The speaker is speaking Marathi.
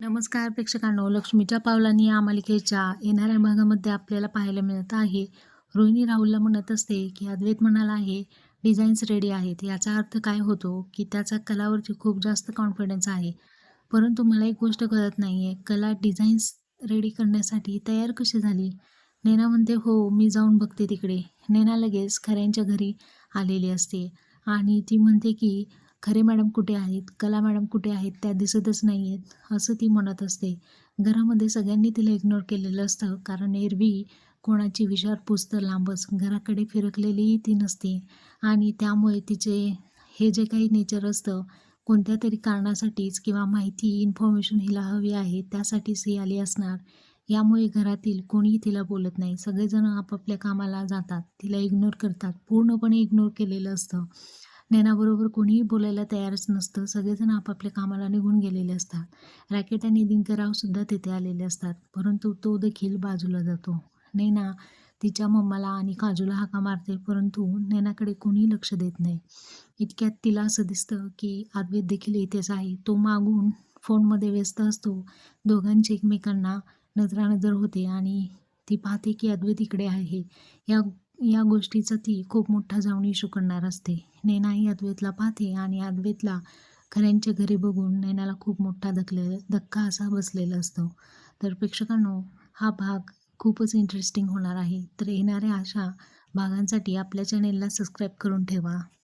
नमस्कार प्रेक्षकांनो लक्ष्मीच्या पावलांनी या मालिकेच्या येणाऱ्या भागामध्ये आपल्याला पाहायला मिळत आहे. रोहिणी राहुलला म्हणत असते की अद्वैत म्हणाला आहे डिझाईन्स रेडी आहेत. याचा अर्थ काय होतो की त्याचा कलावरती खूप जास्त कॉन्फिडन्स आहे. परंतु मला एक गोष्ट कळत नाही आहे कला डिझाईन्स रेडी करण्यासाठी तयार कशी झाली? नेना म्हणते हो मी जाऊन बघते तिकडे. नेना लगेच खऱ्यांच्या घरी आलेली असते आणि ती म्हणते की खरे मॅडम कुठे आहेत? कला मॅडम कुठे आहेत? त्या दिसतच नाही आहेत असं ती म्हणत असते. घरामध्ये सगळ्यांनी तिला इग्नोर केलेलं असतं कारण एरवी कोणाची विचार पुसतं लांबच घराकडे फिरकलेलीही ती नसते. आणि त्यामुळे तिचे हे जे काही नेचर असतं कोणत्या तरी कारणासाठीच किंवा माहिती इन्फॉर्मेशन हिला हवी आहे त्यासाठीच ही आली असणार. यामुळे घरातील कोणीही तिला बोलत नाही. सगळेजण आपापल्या कामाला जातात तिला इग्नोर करतात पूर्णपणे इग्नोर केलेलं असतं. नैनाबरोबर कोणीही बोलायला तयारच नसतं. सगळेजण आपापल्या कामाला निघून गेलेले असतात. रॅकेट आणि दिनकरावसुद्धा तिथे आलेले असतात. परंतु तो देखील बाजूला जातो. नैना तिच्या मम्माला आणि काजूला हाका मारते परंतु नैनाकडे कोणीही लक्ष देत नाही. इतक्यात तिला असं दिसतं की अद्वैत देखील इथेच आहे. तो मागून फोनमध्ये व्यस्त असतो. दोघांची एकमेकांना नजरानजर होते आणि ती पाहते की अद्वैत इकडे आहे. या या गोष्टीचा ती खूप मोठा जाऊन इशू करणार असते. नैनाही अद्वैतला पाहते आणि अद्वैतला खऱ्यांच्या घरी बघून नैनाला खूप मोठा धकले धक्का असा बसलेला असतो. तर प्रेक्षकांनो हा भाग खूपच इंटरेस्टिंग होणार आहे. तर येणाऱ्या अशा भागांसाठी आपल्या चॅनेलला सबस्क्राईब करून ठेवा.